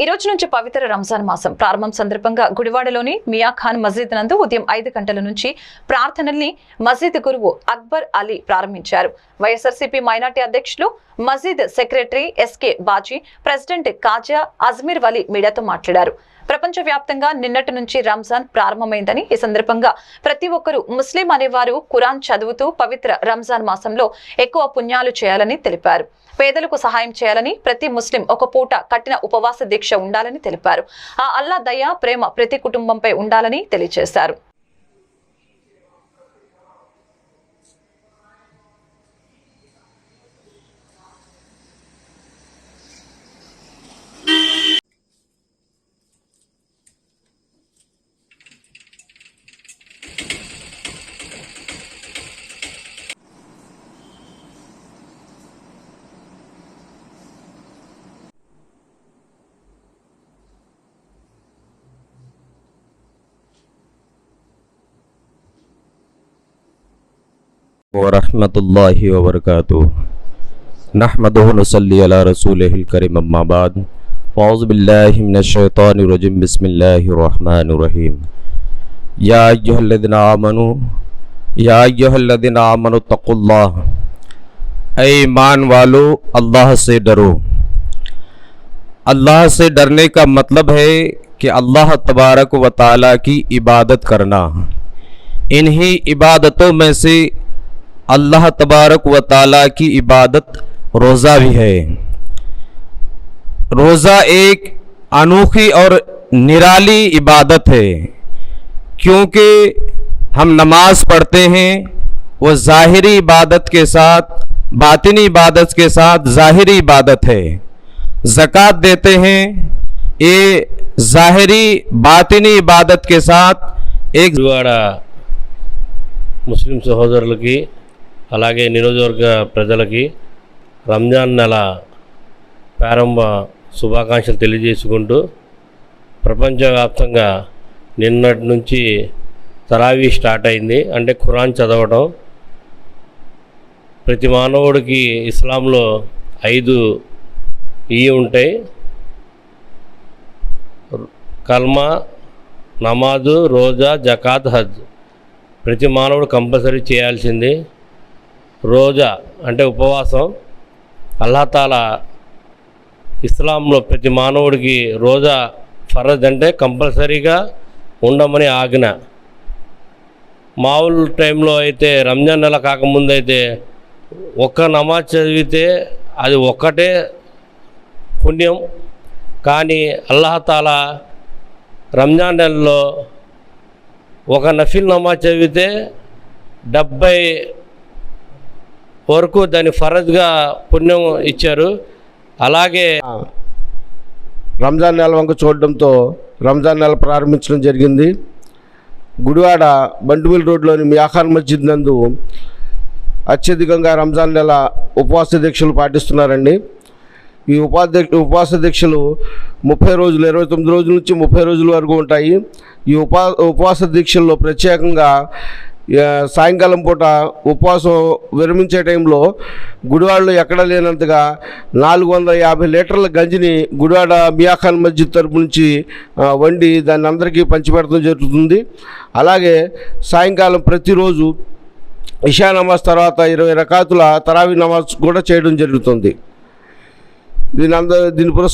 ఈ రోజు నుంచి పవిత్ర రంజాన్ మాసం ప్రారంభం సందర్భంగా గుడివాడలోని మియా ఖాన్ మసీద్ నందు ఉదయం ఐదు గంటల నుంచి ప్రార్థనల్ని మసీద్ గురువు అక్బర్ అలీ ప్రారంభించారు. వైఎస్ఆర్సీపీ మైనార్టీ అధ్యక్షులు మసీద్ secretary SK Baji president Khaja Ajmeer Wali మీడియాతో మాట్లాడారు. ప్రపంచవ్యాప్తంగా నిన్నటి నుంచి రంజాన్ ప్రారంభమైందని ఈ సందర్భంగా ప్రతి ఒక్కరూ ముస్లిం అనేవారు ఖురాన్ చదువుతూ పవిత్ర రంజాన్ మాసంలో ఎక్కువ పుణ్యాలు చేయాలని తెలిపారు. పేదలకు సహాయం చేయాలని ప్రతి ముస్లిం ఒక పూట కఠిన ఉపవాస దీక్ష ఉండాలని తెలిపారు. ఆ అల్లా దయ ప్రేమ ప్రతి కుటుంబంపై ఉండాలని తెలియజేశారు. ورحمۃ اللہ وبرکاتہ۔ نحمد نصلی علی رسول الکریم اما بعد۔ فوز باللہ من الشیطان الرجیم۔ بسم اللہ الرحمن الرحیم۔ یا ایہا الذین آمنوا یا ایہا الذین آمنوا تقو اللہ۔ اے ایمان والو، اللہ سے ڈرو۔ اللہ سے ڈرنے کا مطلب ہے کہ اللہ تبارک و تعالیٰ کی عبادت کرنا۔ انہی عبادتوں میں سے اللہ تبارک و تعالیٰ کی عبادت روزہ بھی ہے۔ روزہ ایک انوکھی اور نرالی عبادت ہے۔ کیونکہ ہم نماز پڑھتے ہیں، وہ ظاہری عبادت کے ساتھ، باطنی عبادت کے ساتھ ظاہری عبادت ہے۔ زکوٰۃ دیتے ہیں، یہ ظاہری باطنی عبادت کے ساتھ ایک مسلم سہودر لگی۔ అలాగే నియోజకవర్గ ప్రజలకి రంజాన్ నెల ప్రారంభ శుభాకాంక్షలు తెలియజేసుకుంటూ ప్రపంచవ్యాప్తంగా నిన్నటి నుంచి తరావీ స్టార్ట్ అయింది. అంటే ఖురాన్ చదవడం ప్రతి మానవుడికి ఇస్లాంలో ఐదు ఇవి ఉంటాయి. కల్మా నమాజు రోజా జకాత్ హజ్. ప్రతి మానవుడు కంపల్సరీ చేయాల్సింది రోజా అంటే ఉపవాసం అల్లాతాల ఇస్లాంలో ప్రతి మానవుడికి రోజా ఫరజ్ అంటే కంపల్సరీగా ఉండమని ఆజ్ఞ. మామూలు టైంలో అయితే రంజాన్ నెల కాకముందు అయితే ఒక్క నమాజ్ చదివితే అది ఒక్కటే పుణ్యం. కానీ అల్లహతాల రంజాన్ నెలలో ఒక నఫిల్ నమాజ్ చదివితే డెబ్బై వరకు దాన్ని ఫరద్గా పుణ్యం ఇచ్చారు. అలాగే రంజాన్ నెల వంక చూడడంతో రంజాన్ నెల ప్రారంభించడం జరిగింది. గుడివాడ బంటుమిల్ రోడ్లోని మియాఖాన్ మస్జిద్ నందు అత్యధికంగా రంజాన్ నెల ఉపవాస దీక్షలు పాటిస్తున్నారండి. ఈ ఉపాధ్యక్ష ఉపవాస దీక్షలు ముప్పై రోజులు ఇరవై తొమ్మిది రోజుల నుంచి ముప్పై రోజుల వరకు ఉంటాయి. ఈ ఉపా ఉపవాస దీక్షల్లో ప్రత్యేకంగా సాయంకాలం పూట ఉపవాసం విరమించే టైంలో గుడివాడలో ఎక్కడా లేనంతగా నాలుగు వందల యాభై లీటర్ల గంజిని గుడివాడ మియాఖాన్ మస్జిద్ తరపు నుంచి వండి దాన్ని అందరికీ పంచిపెట్టడం జరుగుతుంది. అలాగే సాయంకాలం ప్రతిరోజు ఇషా నమాజ్ తర్వాత ఇరవై రకాతుల తరావీ నమాజ్ కూడా చేయడం జరుగుతుంది. దీని అంద దీని పురస్